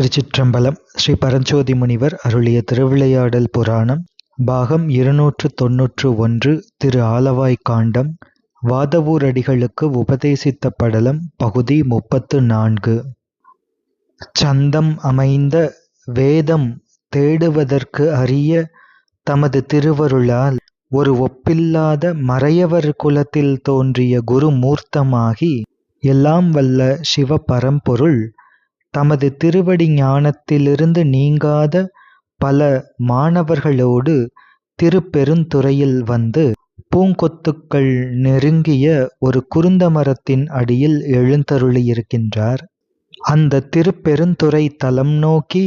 திருச்சிற்றம்பலம் ஸ்ரீ பரஞ்சோதி முனிவர் அருளிய திருவிளையாடல் புராணம் பாகம் இருநூற்று தொன்னூற்று ஒன்று திரு ஆலவாய் காண்டம் வாதவூரடிகளுக்கு உபதேசித்த படலம் பகுதி முப்பத்து நான்கு. சந்தம் அமைந்த வேதம் தேடுவதற்கு அறிய தமது திருவருளால் ஒரு ஒப்பில்லாத மறையவர் குலத்தில் தோன்றிய குருமூர்த்தமாகி எல்லாம் வல்ல சிவ பரம்பொருள் தமது திருவடி ஞானத்திலிருந்து நீங்காத பல மாணவர்களோடு திருப்பெருந்துறையில் வந்து பூங்கொத்துக்கள் நெருங்கிய ஒரு குருந்த மரத்தின் அடியில் எழுந்தருளியிருக்கின்றார். அந்த திருப்பெருந்துறை தலம் நோக்கி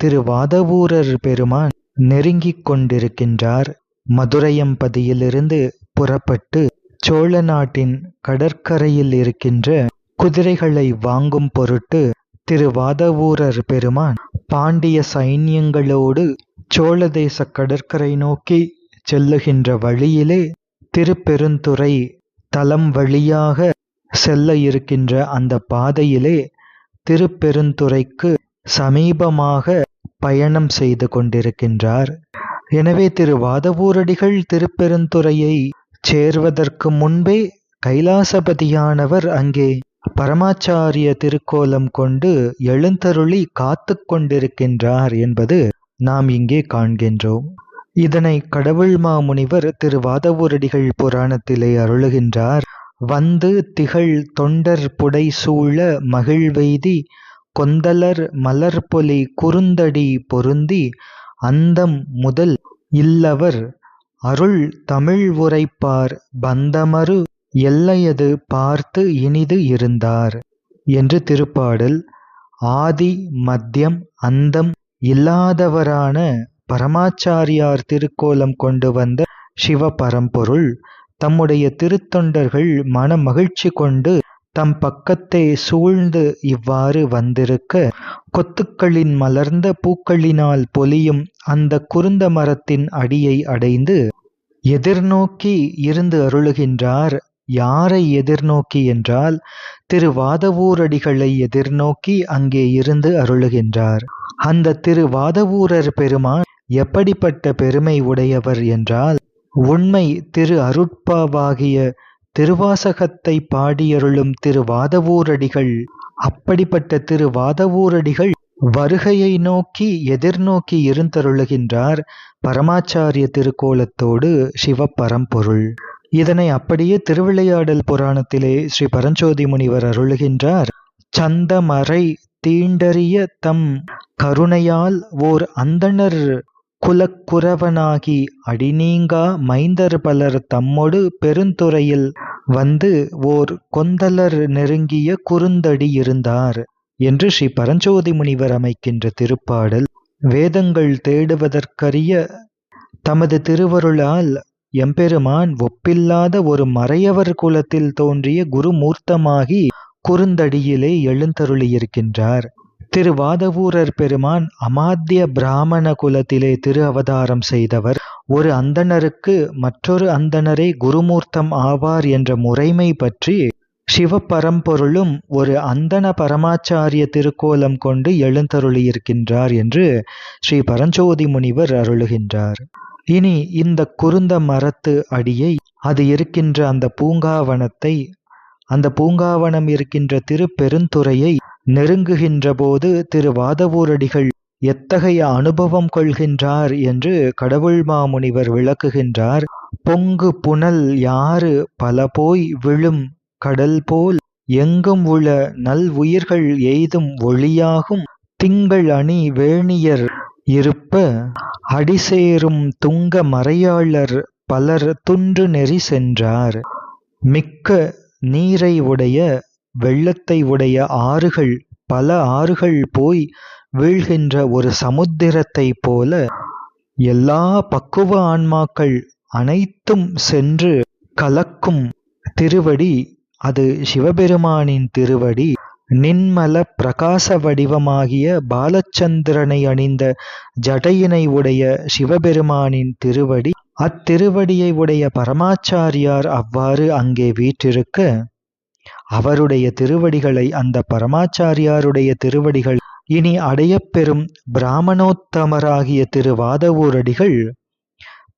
திருவாதவூரர் பெருமான் நெருங்கிக் கொண்டிருக்கின்றார். மதுரையம்பதியிலிருந்து புறப்பட்டு சோழ நாட்டின் கடற்கரையில் இருக்கின்ற குதிரைகளை வாங்கும் பொருட்டு திரு வாதவூரர் பெருமான் பாண்டிய சைன்யங்களோடு சோழ தேச கடற்கரை நோக்கி செல்லுகின்ற வழியிலே திருப்பெருந்துறை தலம் வழியாக செல்ல இருக்கின்ற அந்த பாதையிலே திருப்பெருந்துறைக்கு சமீபமாக பயணம் செய்து கொண்டிருக்கின்றார். எனவே திரு வாதவூரடிகள் திருப்பெருந்துறையை சேர்வதற்கு முன்பே கைலாசபதியானவர் அங்கே பரமாச்சாரிய திருக்கோலம் கொண்டு எழுந்தருளி காத்து கொண்டிருக்கின்றார் என்பது நாம் இங்கே காண்கின்றோம். இதனை கடவுள் மாமுனிவர் திரு வாதவூரடிகள் புராணத்திலே அருளுகின்றார். வந்து திகழ் தொண்டர் புடை சூழ மகிழ்வெய்தி கொந்தலர் மலர்பொலி குறுந்தடி பொருந்தி அந்தம் முதல் இல்லவர் அருள் தமிழ் உரைப்பார் பந்தமரு எல்லையது பார்த்து இனிது இருந்தார். என்று திருப்பாடல் ஆதி மத்தியம் அந்தம் இல்லாதவரான பரமாச்சாரியார் திருக்கோலம் கொண்டு வந்த சிவ பரம்பொருள் தம்முடைய திருத்தொண்டர்கள் மன மகிழ்ச்சி கொண்டு தம் பக்கத்தை சூழ்ந்து இவ்வாறு வந்திருக்க கொத்துக்களின் மலர்ந்த பூக்களினால் பொலியும் அந்த குருந்த மரத்தின் அடியை அடைந்து எதிர்நோக்கி இருந்து அருளுகின்றார் யாரை எதிர்நோக்கி என்றால் திரு வாதவூரடிகளை எதிர்நோக்கி அங்கே இருந்து அருளுகின்றார். அந்த திரு வாதவூரர் பெருமான் எப்படிப்பட்ட பெருமை உடையவர் என்றால் உண்மை திரு அருட்பாவாகிய திருவாசகத்தை பாடியருளும் திரு வாதவூரடிகள் அப்படிப்பட்ட திரு வாதவூரடிகள் வருகையை நோக்கி எதிர்நோக்கி இருந்தருளுகின்றார் பரமாச்சாரிய திருக்கோலத்தோடு சிவப்பரம்பொருள். இதனை அப்படியே திருவிளையாடல் புராணத்திலே ஸ்ரீ பரஞ்சோதி முனிவர் அருளுகின்றார். சந்தமறை தீண்டறிய தம் கருணையால் ஓர் அந்தணர் குலக்குறவனாகி அடிநீங்கா மைந்தர் பலர் தம்மொடு பெருந்துறையில் வந்து ஓர் கொந்தலர் நெருங்கிய குறுந்தடி இருந்தார் என்று ஸ்ரீ பரஞ்சோதி முனிவர் அமைக்கின்ற திருப்பாடல். வேதங்கள் தேடுவதற்கரிய தமது திருவருளால் எம்பெருமான் ஒப்பில்லாத ஒரு மறையவர் குலத்தில் தோன்றிய குருமூர்த்தமாகி குறுந்தடியிலே எழுந்தருளியிருக்கின்றார். திருவாதவூரர் பெருமான் அமாத்திய பிராமண குலத்திலே திரு அவதாரம் செய்தவர். ஒரு அந்தணருக்கு மற்றொரு அந்தணரே குருமூர்த்தம் ஆவார் என்ற முறைமை பற்றி சிவபரம்பொருளும் ஒரு அந்தன பரமாச்சாரிய திருக்கோலம் கொண்டு எழுந்தருளியிருக்கின்றார் என்று ஸ்ரீ பரஞ்சோதி முனிவர் அருளுகின்றார். இனி இந்த குருந்த மரத்து அடியை அது இருக்கின்ற அந்த பூங்காவனத்தை அந்த பூங்காவனம் இருக்கின்ற திருப்பெருந்துறையை நெருங்குகின்ற போது திரு வாதவூரடிகள் எத்தகைய அனுபவம் கொள்கின்றார் என்று கடவுள் மாமுனிவர் விளக்குகின்றார். பொங்கு புனல் யாரு பல போய் விழும் கடல் போல் எங்கும் உள நல் உயிர்கள் எய்தும் ஒளியாகும் திங்கள் அணி வேணியர் இருப்ப அடிசேரும் துங்க மறையாளர் பலர் துன்று நெறி சென்றார். மிக்க நீரை உடைய வெள்ளத்தை உடைய ஆறுகள் பல ஆறுகள் போய் வீழ்கின்ற ஒரு சமுத்திரத்தை போல எல்லா பக்குவ ஆன்மாக்கள் அனைத்தும் சென்று கலக்கும் திருவடி அது சிவபெருமானின் திருவடி. நின்மல பிரகாச வடிவமாகிய பாலச்சந்திரனை அணிந்த ஜடையினை உடைய சிவபெருமானின் திருவடி அத்திருவடியை உடைய பரமாச்சாரியார் அவ்வாறு அங்கே வீற்றிருக்க அவருடைய திருவடிகளை அந்த பரமாச்சாரியாருடைய திருவடிகள் இனி அடையப்பெறும் பிராமணோத்தமராகிய திருவாதவூரடிகள்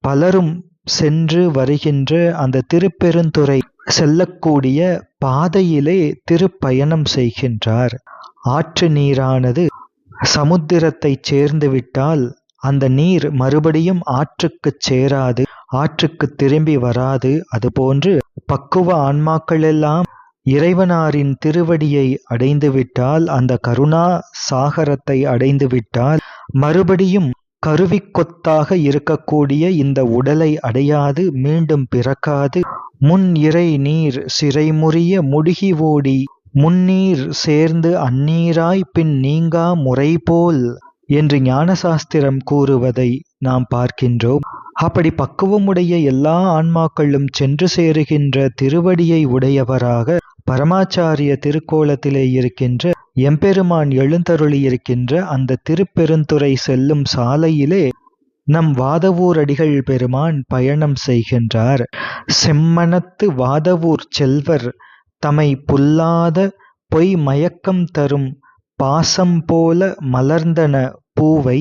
பலரும் சென்று வருகின்ற அந்த திருப்பெருந்துறை செல்லக்கூடிய பாதையிலே திருப்பயணம் செய்கின்றார். ஆற்று நீரானது சமுத்திரத்தைச் சேர்ந்துவிட்டால் அந்த நீர் மறுபடியும் ஆற்றுக்குச் சேராது ஆற்றுக்குத் திரும்பி வராது. அதுபோன்று பக்குவ ஆன்மாக்களெல்லாம் இறைவனாரின் திருவடியை அடைந்துவிட்டால் அந்த கருணா சாகரத்தை அடைந்துவிட்டால் மறுபடியும் கருவிக்கொத்தாக இருக்கக்கூடிய இந்த உடலை அடையாது மீண்டும் பிறக்காது. முன் இறை நீர் சிறைமுறிய முடுகி ஓடி முன்னீர் சேர்ந்து அந்நீராய் பின் நீங்கா முறைபோல் என்று ஞானசாஸ்திரம் கூறுவதை நாம் பார்க்கின்றோம். அப்படி பக்குவமுடைய எல்லா ஆன்மாக்களும் சென்று சேருகின்ற திருவடியை உடையவராக பரமாச்சாரிய திருக்கோலத்திலே இருக்கின்ற எம்பெருமான் எழுந்தருளி இருக்கின்ற அந்த திருப்பெருந்துறை செல்லும் சாலையிலே நம் வாதவூர் அடிகள் பெருமான் பயணம் செய்கின்றார். செம்மனத்து வாதவூர் செல்வர் தமை புல்லாத பொய் மயக்கம் தரும் பாசம் போல மலர்ந்தன பூவை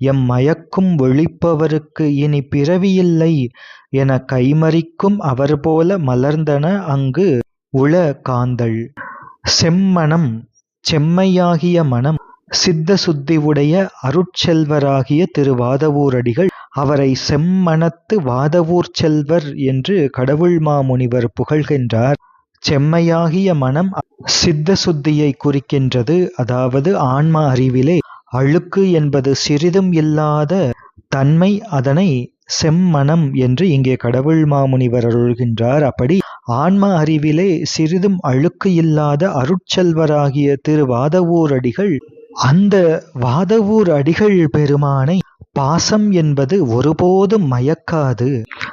எம் மயக்கும் ஒழிப்பவருக்கு இனி பிறவியில்லை என கைமறிக்கும் அவர் போல மலர்ந்தன அங்கு உள காந்தள். செம்மனம் செம்மையாகிய மனம் சித்த சுத்தி உடைய அருட்செல்வராகிய திரு வாதவூரடிகள் அவரை செம்மனத்து வாதவூர் செல்வர் என்று கடவுள் மாமுனிவர் புகழ்கின்றார். செம்மையாகிய மனம் சித்த சுத்தியை குறிக்கின்றது. அதாவது ஆன்ம அறிவிலே அழுக்கு என்பது சிறிதும் இல்லாத தன்மை அதனை செம்மனம் என்று இங்கே கடவுள் மாமுனிவர் அருள்கின்றார். அப்படி ஆன்ம அறிவிலே சிறிதும் அழுக்கு இல்லாத அருட்செல்வராகிய திரு அந்த வாதவூர் அடிகள் பெருமானை பாசம் என்பது ஒருபோதும் மயக்காது.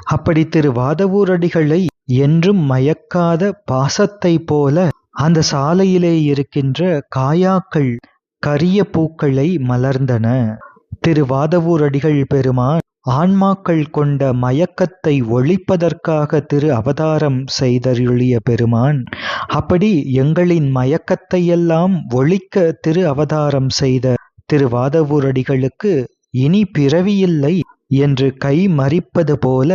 அப்படி திரு வாதவூர் அடிகளை என்றும் மயக்காத பாசத்தை போல அந்த சாலையிலே இருக்கின்ற காயாக்கள் கரிய பூக்களை மலர்ந்தன. திரு வாதவூர் அடிகள் பெருமான் ஆன்மாக்கள் கொண்ட மயக்கத்தை ஒழிப்பதற்காக திரு அவதாரம் செய்தருளிய பெருமான் அப்படி எங்களின் மயக்கத்தையெல்லாம் ஒழிக்க திரு அவதாரம் செய்த திருவாதவூரடிகளுக்கு இனி பிறவியில்லை என்று கை மறிப்பது போல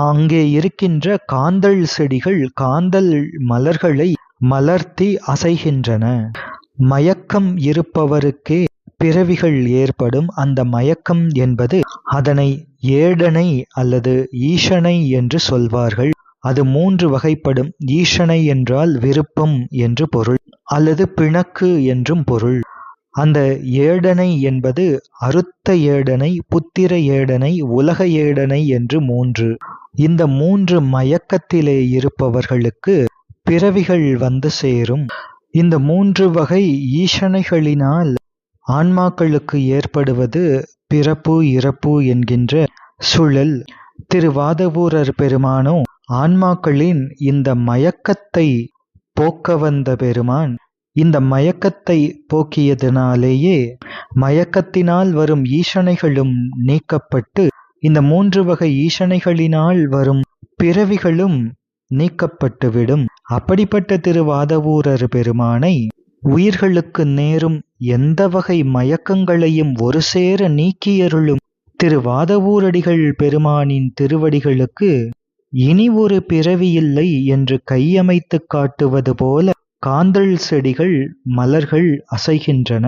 அங்கே இருக்கின்ற காந்தல் செடிகள் காந்தல் மலர்களை மலர்த்தி அசைகின்றன. மயக்கம் இருப்பவருக்கே பிறவிகள் ஏற்படும். அந்த மயக்கம் என்பது அதனை ஏடனை அல்லது ஈஷனை என்று சொல்வார்கள். அது மூன்று வகைப்படும். ஈஷனை என்றால் விருப்பம் என்று பொருள் அல்லது பிணக்கு என்றும் பொருள். அந்த ஏடனை என்பது அறுத்த ஏடனை புத்திர ஏடனை உலக ஏடனை என்று மூன்று. இந்த மூன்று மயக்கத்திலே இருப்பவர்களுக்கு பிறவிகள் வந்து சேரும். இந்த மூன்று வகை ஈசனைகளினால் ஆன்மாக்களுக்கு ஏற்படுவது பிறப்பு இறப்பு என்கின்ற சுழல். திருவாதவூரர் பெருமானோ ஆன்மாக்களின் இந்த மயக்கத்தை போக்க வந்த பெருமான் இந்த மயக்கத்தை போக்கியதனாலேயே மயக்கத்தினால் வரும் ஈசனைகளும் நீக்கப்பட்டு இந்த மூன்று வகை ஈசனைகளினால் வரும் பிறவிகளும் நீக்கப்பட்டுவிடும். அப்படிப்பட்ட திருவாதவூரர் பெருமானை உயிர்களுக்கு நேரும் எந்த வகை மயக்கங்களையும் ஒரு சேர நீக்கியருளும் திருவாதவூரடிகள் பெருமானின் திருவடிகளுக்கு இனி ஒரு பிறவியில்லை என்று கையமைத்து காட்டுவது போல காந்தள் செடிகள் மலர்கள் அசைகின்றன.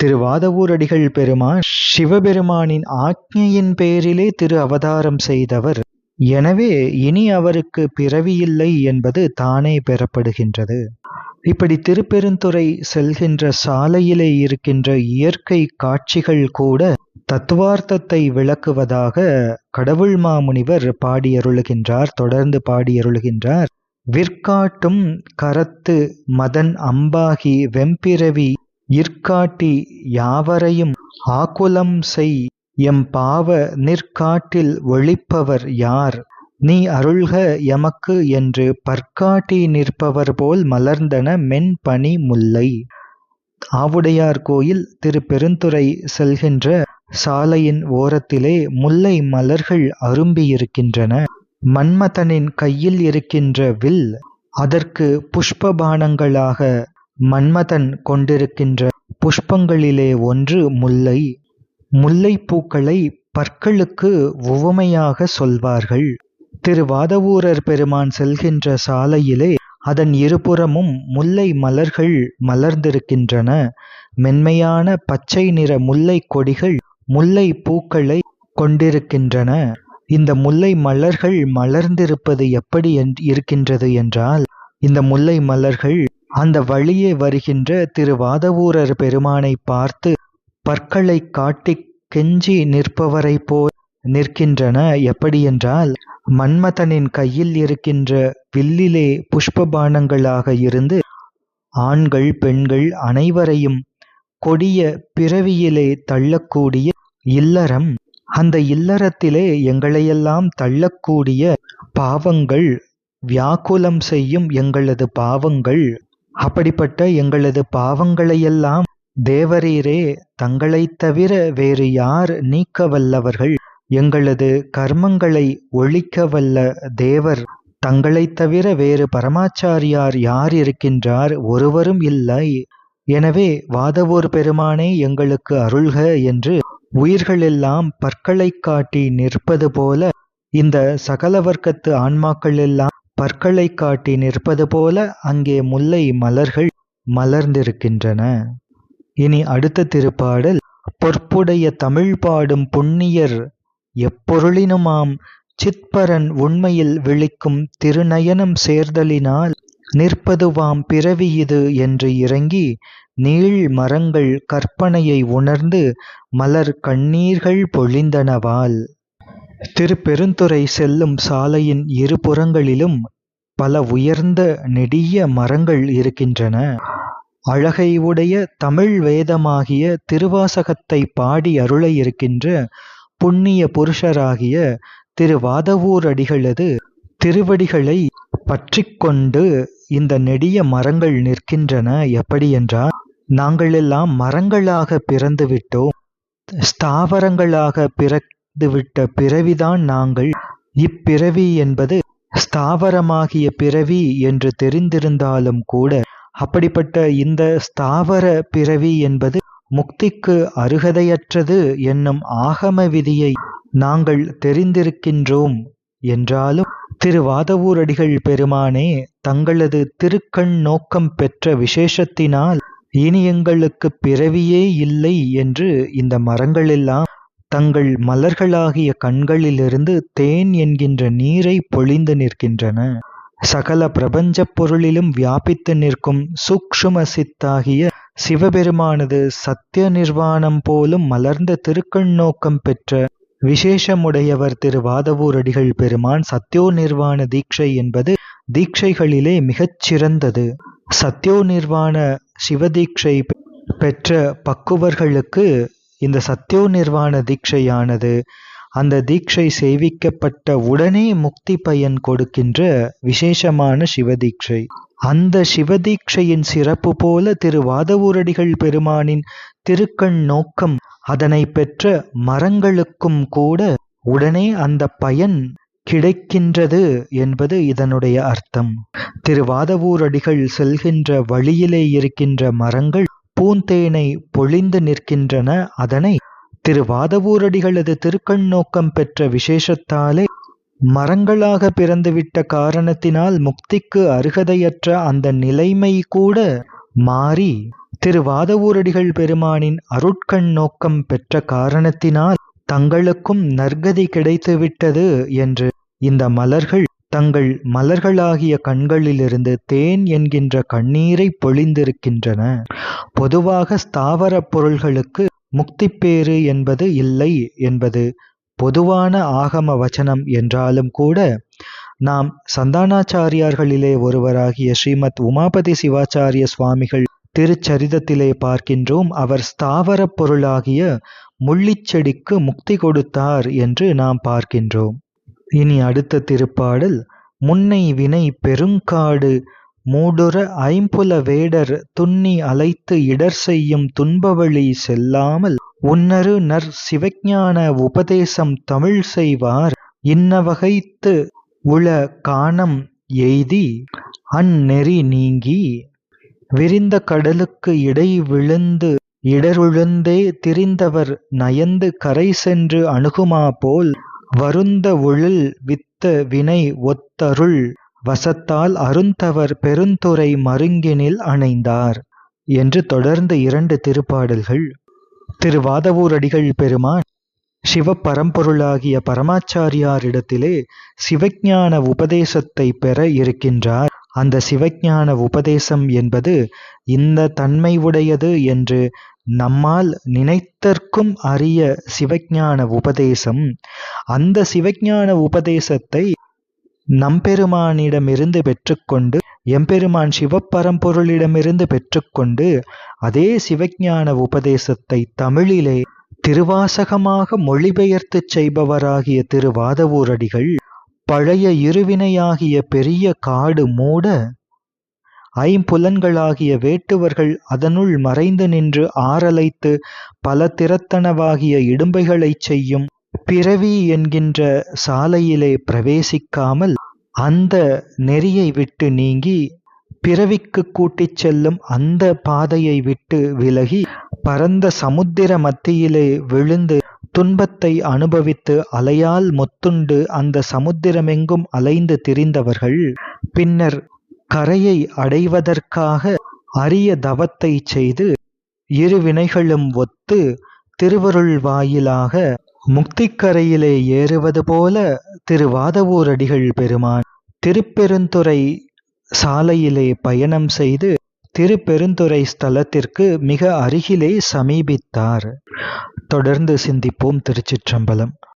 திருவாதவூரடிகள் பெருமான் சிவபெருமானின் ஆக்ஞையின் பேரிலே திரு அவதாரம் செய்தவர். எனவே இனி அவருக்கு பிறவியில்லை என்பது தானே பெறப்படுகின்றது. இப்படி திருப்பெருந்துறை செல்கின்ற சாலையிலே இருக்கின்ற இயற்கை காட்சிகள் கூட தத்துவார்த்தத்தை விளக்குவதாக கடவுள் மாமுனிவர் பாடியருளுகின்றார் தொடர்ந்து பாடியருளுகின்றார். விற்காட்டும் கரத்து மதன் அம்பாகி வெம்பிரவி இற்காட்டி யாவரையும் ஆக்குலம் செய் எம் பாவ நிற்காட்டில் ஒழிப்பவர் யார்? நீ அருள்க எமக்கு என்று பற்காட்டி நிற்பவர் போல் மலர்ந்தன மென்பனி முல்லை. ஆவுடையார் கோயில் திரு பெருந்துறை செல்கின்ற சாலையின் ஓரத்திலே முல்லை மலர்கள் அரும்பியிருக்கின்றன மன்மதனின் கையில் இருக்கின்ற வில் அதற்கு புஷ்பபானங்களாக மன்மதன் கொண்டிருக்கின்ற புஷ்பங்களிலே ஒன்று முல்லை. முல்லைப்பூக்களை பற்களுக்கு உவமையாக சொல்வார்கள். திருவாதவூரர் பெருமான் செல்கின்ற சாலையிலே அதன் இருபுறமும் முல்லை மலர்கள் மலர்ந்திருக்கின்றன. மென்மையான பச்சை நிற முல்லைக் கொடிகள் முல்லைப் பூக்களைக் கொண்டிருக்கின்றன. இந்த முல்லை மலர்கள் மலர்ந்திருப்பது எப்படி இருக்கின்றது என்றால், இந்த முல்லை மலர்கள் அந்த வழியே வருகின்ற திருவாதவூரர் பெருமானைப் பார்த்து பற்களைக் காட்டிக் கெஞ்சி நிற்பவரைப் போல் நிற்கின்றன. எப்படியென்றால், மன்மதனின் கையில் இருக்கின்ற வில்லிலே புஷ்ப பாணங்களாக இருந்து ஆண்கள், பெண்கள் அனைவரையும் கொடிய பிறவியிலே தள்ளக்கூடிய இல்லறம். அந்த இல்லறத்திலே எங்களையெல்லாம் தள்ளக்கூடிய பாவங்கள், வியாக்குலம் செய்யும் எங்களது பாவங்கள். அப்படிப்பட்ட எங்களது பாவங்களையெல்லாம் தேவரீரே தங்களைத் தவிர வேறு யார் நீக்க வல்லவர்கள்? எங்களது கர்மங்களை ஒழிக்கவல்ல தேவர் தங்களைத் தவிர வேறு பரமாச்சாரியார் யார் இருக்கின்றார்? ஒருவரும் இல்லை. எனவே வாதவூர் பெருமானே எங்களுக்கு அருள்க என்று உயிர்களெல்லாம் பற்களைக் காட்டி நிற்பது போல, இந்த சகல வர்க்கத்து ஆன்மாக்களெல்லாம் பற்களைக் காட்டி நிற்பது போல அங்கே முல்லை மலர்கள் மலர்ந்திருக்கின்றன. இனி அடுத்த திருப்பாடல் பொற்புடைய தமிழ் பாடும் புண்ணியர் எப்பொருளினுமாம் சித்பரன் உண்மையில் விழிக்கும் திருநயனம் சேர்தலினால் நிற்பதுவாம் பிறவி இது என்று இறங்கி நீள் மரங்கள் கற்பனையை உணர்ந்து மலர் கண்ணீர்கள் பொழிந்தனவால். திருப்பெருந்துறை செல்லும் சாலையின் இருபுறங்களிலும் பல உயர்ந்த நெடிய மரங்கள் இருக்கின்றன. அழகை உடைய தமிழ் வேதமாகிய திருவாசகத்தைப் பாடி அருள இருக்கின்ற புண்ணிய புருஷராகிய திருவாதவூரடிகளது திருவடிகளைப் பற்றிக்கொண்டு இந்த நெடிய மரங்கள் நிற்கின்றன. எப்படியென்றால், நாங்கள் எல்லாம் மரங்களாக பிறந்துவிட்டோம். பிறந்து விட்ட பிறவிதான் நாங்கள். இப்பிறவி என்பது ஸ்தாவரமாகிய பிறவி என்று தெரிந்திருந்தாலும் கூட, அப்படிப்பட்ட இந்த ஸ்தாவர பிறவி என்பது முக்திக்கு அருகதையற்றது என்னும் ஆகம விதியை நாங்கள் தெரிந்திருக்கின்றோம் என்றாலும், திருவாதவூரடிகள் பெருமானே தங்களது திருக்கண் நோக்கம் பெற்ற விசேஷத்தினால் இனி எங்களுக்குப் பிறவியே இல்லை என்று இந்த மரங்களெல்லாம் தங்கள் மலர்களாகிய கண்களிலிருந்து தேன் என்கின்ற நீரைப் பொழிந்து நிற்கின்றன. சகல பிரபஞ்சப் பொருளிலும் வியாபித்து நிற்கும் சூக்ஷும சித்தாகிய சிவபெருமானது சத்ய நிர்வாணம் போலும் மலர்ந்த திருக்கண் நோக்கம் பெற்ற விசேஷமுடையவர் திருவாதவூரடிகள் பெருமான். சத்யோநிர்வாண தீட்சை என்பது தீட்சைகளிலே மிகச் சிறந்தது. சத்யோநிர்வாண சிவதீக்ஷை பெற்ற பக்குவர்களுக்கு இந்த சத்யோநிர்வாண தீட்சையானது அந்த தீட்சை செய்விக்கப்பட்ட உடனே முக்தி பயன் கொடுக்கின்ற விசேஷமான சிவதீக்ஷை. அந்த சிவதீக்ஷையின் சிறப்பு போல திருவாதவூரடிகள் பெருமானின் திருக்கண் நோக்கம் அதனை பெற்ற மரங்களுக்கும் கூட உடனே அந்த பயன் கிடைக்கின்றது என்பது இதனுடைய அர்த்தம். திருவாதவூரடிகள் செல்கின்ற வழியிலே இருக்கின்ற மரங்கள் பூந்தேனை பொழிந்து நிற்கின்றன. அதனை திருவாதவூரடிகளது திருக்கண் நோக்கம் பெற்ற விசேஷத்தாலே மரங்களாக பிறந்துவிட்ட காரணத்தினால் முக்திக்கு அருகதையற்ற அந்த நிலைமை கூட மாறி, திருவாதவூரடிகள் பெருமானின் அருட்கண் நோக்கம் பெற்ற காரணத்தினால் தங்களுக்கும் நற்கதி கிடைத்துவிட்டது என்று இந்த மலர்கள் தங்கள் மலர்களாகிய கண்களிலிருந்து தேன் என்கின்ற கண்ணீரை பொழிந்திருக்கின்றன. பொதுவாக ஸ்தாவரப் பொருள்களுக்கு முக்திப்பேறு என்பது இல்லை என்பது பொதுவான ஆகம வச்சனம் என்றாலும் கூட, நாம் சந்தானாச்சாரியார்களிலே ஒருவராகிய ஸ்ரீமத் உமாபதி சிவாச்சாரிய சுவாமிகள் திருச்சரிதத்திலே பார்க்கின்றோம். அவர் ஸ்தாவரப் பொருளாகிய முள்ளிச்செடிக்கு முக்தி கொடுத்தார் என்று நாம் பார்க்கின்றோம். இனி அடுத்த திருப்பாடல் முன்னை வினை பெருங்காடு மூடுற ஐம்புல வேடர் துன்னி அலைத்து இடர் செய்யும் துன்பவழி செல்லாமல் உன்னரு நற் சிவஞான உபதேசம் தமிழ் செய்வார். இன்னவகைத்து உள கானம் எய்தி அந்நெறி நீங்கி விரிந்த கடலுக்கு இடை விழுந்து இடருழுந்தே திரிந்தவர் நயந்து கரை சென்று அணுகுமா போல் வருந்த உழல் வித்த வினை ஒத்தருள் வசத்தால் அருந்தவர் பெருந்துறை மருங்கினில் அணைந்தார் என்று தொடர்ந்த இரண்டு திருப்பாடல்கள். திருவாதவூரடிகள் பெருமான் சிவபரம்பொருளாகிய பரமாச்சாரியாரிடத்திலே சிவஞான உபதேசத்தை பெற இருக்கின்றார். அந்த சிவஞான உபதேசம் என்பது இந்த தன்மை உடையது என்று நம்மால் நினைத்தற்கும் அரிய சிவஞான உபதேசம். அந்த சிவஞான உபதேசத்தை நம்பெருமானிடமிருந்து பெற்றுக்கொண்டு எம்பெருமான் சிவப்பரம்பொருளிடமிருந்து பெற்றுக்கொண்டு அதே சிவஞான உபதேசத்தை தமிழிலே திருவாசகமாக மொழிபெயர்த்துச் செய்பவராகிய திருவாதவூரடிகள் பழைய இருவினையாகிய பெரிய காடு மூட ஐம்புலன்களாகிய வேட்டுவர்கள் அதனுள் மறைந்து நின்று ஆரலைத்து பல திறத்தனவாகிய இடும்பைகளைச் செய்யும் பிறவி என்கின்ற சாலையிலே பிரவேசிக்காமல் அந்த நெறியை விட்டு நீங்கி பிறவிக்கு கூட்டிச் செல்லும் அந்த பாதையை விட்டு விலகி பரந்த சமுத்திர மத்தியிலே விழுந்து துன்பத்தை அனுபவித்து அலையால் மொத்துண்டு அந்த சமுத்திரமெங்கும் அலைந்து திரிந்தவர்கள் பின்னர் கரையை அடைவதற்காக அரிய தவத்தை செய்து இரு வினைகளும் ஒத்து திருவருள் வாயிலாக முக்திக்கரையிலே ஏறுவது போல திருவாதவூரடிகள் பெருமான் திருப்பெருந்துறை சாலையிலே பயணம் செய்து திருப்பெருந்துறை ஸ்தலத்திற்கு மிக அருகிலே சமீபித்தார். தொடர்ந்து சிந்திப்போம் திருச்சிற்றம்பலம்.